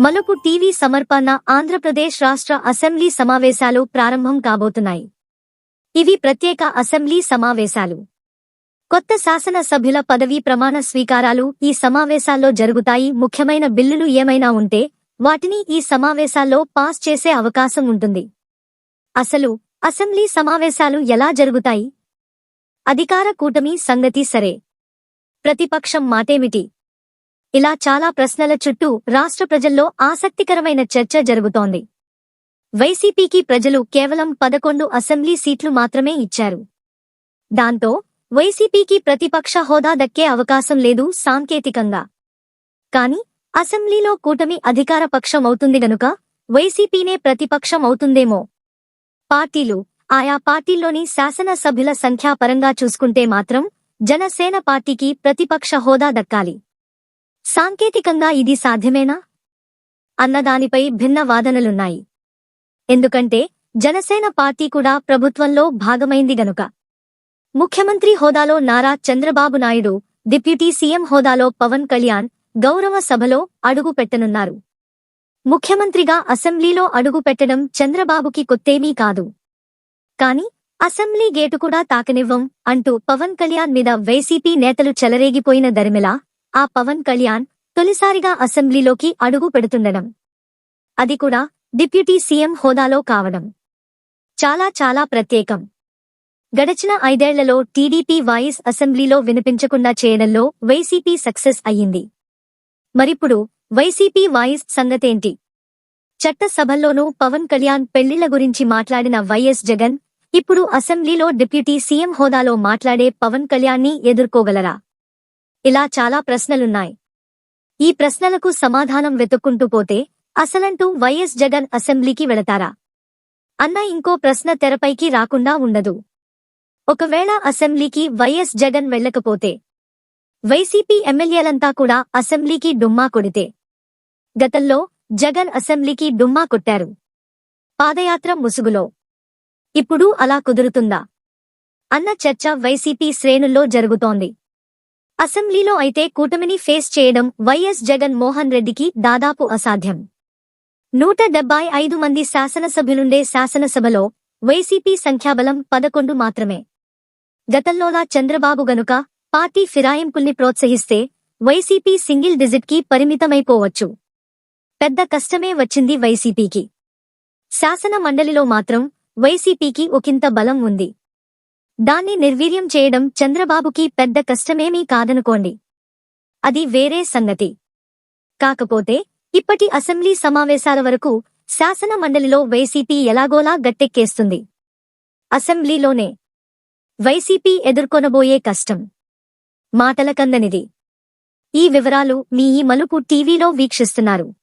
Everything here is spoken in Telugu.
మలుపు టీవీ సమర్పణ ఆంధ్రప్రదేశ్ రాష్ట్ర అసెంబ్లీ సమావేశాలు ప్రారంభం కాబోతున్నాయి. ఇవి ప్రత్యేక అసెంబ్లీ సమావేశాలు. కొత్త శాసన సభ్యుల పదవీ ప్రమాణ స్వీకారాలు ఈ సమావేశాల్లో జరుగుతాయి. ముఖ్యమైన బిల్లులు ఏమైనా ఉంటే వాటిని ఈ సమావేశాల్లో పాస్ చేసే అవకాశం ఉంటుంది. అసలు అసెంబ్లీ సమావేశాలు ఎలా జరుగుతాయి? అధికార కూటమి సంగతి సరే. ప్రతిపక్షం మాటేమిటి? ఇలా చాలా ప్రశ్నల చుట్టూ రాష్ట్ర ప్రజల్లో ఆసక్తికరమైన చర్చ జరుగుతోంది. వైసీపీకి ప్రజలు కేవలం పదకొండు అసెంబ్లీ సీట్లు మాత్రమే ఇచ్చారు. దాంతో వైసీపీకి ప్రతిపక్ష హోదా దక్కే అవకాశం లేదు సాంకేతికంగా. కాని అసెంబ్లీలో కూటమి అధికార పక్షం అవుతుంది గనుక వైసీపీనే ప్రతిపక్షం అవుతుందేమో పార్టీలు ఆయా పార్టీల్లోని శాసనసభ్యుల సంఖ్యాపరంగా చూసుకుంటే మాత్రం జనసేన పార్టీకి ప్రతిపక్ష హోదా దక్కాలి. సాంకేతికంగా ఇది సాధ్యమేనా? అన్నదానిపై భిన్న వాదనలున్నాయి. ఎందుకంటే జనసేన పార్టీ కూడా ప్రభుత్వంలో భాగమైంది గనుక. ముఖ్యమంత్రి హోదాలో నారా చంద్రబాబు నాయుడు డిప్యూటీ సీఎం హోదాలో పవన్ కళ్యాణ్ గౌరవ సభలో అడుగు పెట్టనున్నారు. ముఖ్యమంత్రిగా అసెంబ్లీలో అడుగు పెట్టడం చంద్రబాబుకి కొత్తేమీ కాదు. కాని అసెంబ్లీ గేటు కూడా తాకనివ్వం అంటూ పవన్ కళ్యాణ్ మీద వైసీపీ నేతలు చెలరేగిపోయిన దరిమిలా ఆ పవన్ కళ్యాణ్ తొలిసారిగా అసెంబ్లీలోకి అడుగు పెడుతుండడం. అది కూడా డిప్యూటీ సీఎం హోదాలో కావడం. చాలా చాలా ప్రత్యేకం. గడచిన ఐదేళ్ళలో టీడీపీ వాయిస్ అసెంబ్లీలో వినిపించకుండా చేయడంలో వైసీపీ సక్సెస్ అయ్యింది. మరిప్పుడు వైసీపీ వాయిస్ సంగతేంటి? చట్టసభల్లోనూ పవన్ కళ్యాణ్ పెళ్ళిళ్ళ గురించి మాట్లాడిన వైఎస్ జగన్ ఇప్పుడు అసెంబ్లీలో డిప్యూటీ సీఎం హోదాలో మాట్లాడే పవన్ కళ్యాణ్ని ఎదుర్కోగలరా? ఇలా చాలా ప్రశ్నలున్నాయి. ఈ ప్రశ్నలకు సమాధానం వెతుక్కుంటూ పోతే అసలంటూ వైఎస్ జగన్ అసెంబ్లీకి వెళతారా? అన్న ఇంకో ప్రశ్న తెరపైకి రాకుండా ఉండదు. ఒకవేళ అసెంబ్లీకి వైఎస్ జగన్ వెళ్ళకపోతే వైసీపీ ఎమ్మెల్యేలంతా కూడా అసెంబ్లీకి డుమ్మా కొడితే గతంలో జగన్ అసెంబ్లీకి డుమ్మా కొట్టారు. పాదయాత్ర ముసుగులో. ఇప్పుడు అలా కుదురుతుందా? అన్న చర్చ వైసీపీ శ్రేణుల్లో జరుగుతోంది. అసెంబ్లీలో అయితే కూటమిని ఫేస్ చేయడం వైఎస్ జగన్ మోహన్ రెడ్డికి దాదాపు అసాధ్యం. నూట డెబ్బై ఐదు మంది శాసనసభ్యులుండే శాసనసభలో వైసీపీ సంఖ్యాబలం పదకొండు మాత్రమే. గతంలోలా చంద్రబాబు గనుక పార్టీ ఫిరాయింపుల్ని ప్రోత్సహిస్తే వైసీపీ సింగిల్ డిజిట్కి పరిమితమైపోవచ్చు. పెద్ద కష్టమే వచ్చింది వైసీపీకి. శాసన మండలిలో మాత్రం వైసీపీకి ఒకంత బలం ఉంది. దాన్ని నిర్వీర్యం చేయడం చంద్రబాబుకి పెద్ద కష్టమేమీ కాదనుకోండి. అది వేరే సంగతి. కాకపోతే ఇప్పటి అసెంబ్లీ సమావేశాల వరకు శాసన మండలిలో వైసీపీ ఎలాగోలా గట్టెక్కేస్తుంది. అసెంబ్లీలోనే వైసీపీ ఎదుర్కొనబోయే కష్టం. మాటల కందనిది. ఈ వివరాలు మీ ఈ మలుపు టీవీలో వీక్షిస్తున్నారు.